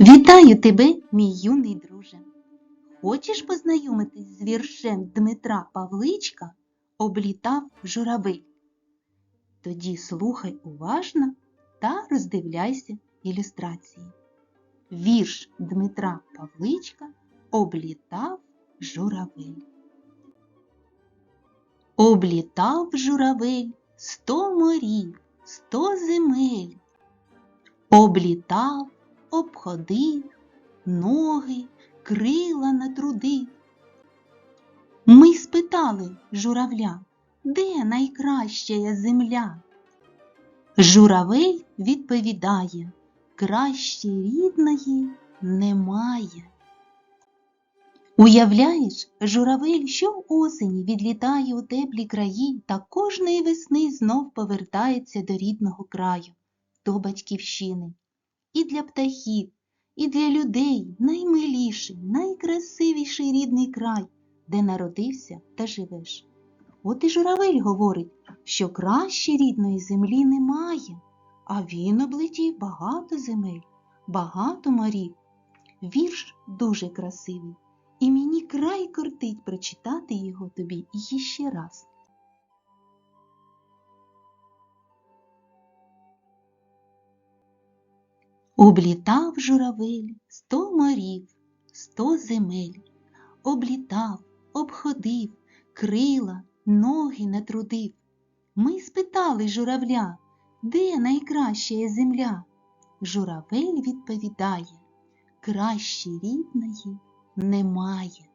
Вітаю тебе, мій юний друже. Хочеш познайомитись з віршем Дмитра Павличка Облітав журавель? Тоді слухай уважно та роздивляйся ілюстрації. Вірш Дмитра Павличка Облітав журавель. Облітав журавель сто морів, сто земель. Облітав, обходив, ноги, крила натрудив. Ми спитали журавля, де найкраща земля? Журавель відповідає, краще рідної немає. Уявляєш, журавель щоосені відлітає у теплі краї та кожної весни знов повертається до рідного краю, до батьківщини. І для птахів, і для людей наймиліший, найкрасивіший рідний край, де народився та живеш. От і журавель говорить, що краще рідної землі немає, а він облетів багато земель, багато морів. Вірш дуже красивий, і мені край кортить прочитати його тобі іще раз. Облітав журавель сто морів, сто земель, облітав, обходив, крила, ноги натрудив. Ми спитали журавля, де найкраща земля? Журавель відповідає, Кращі рідної немає.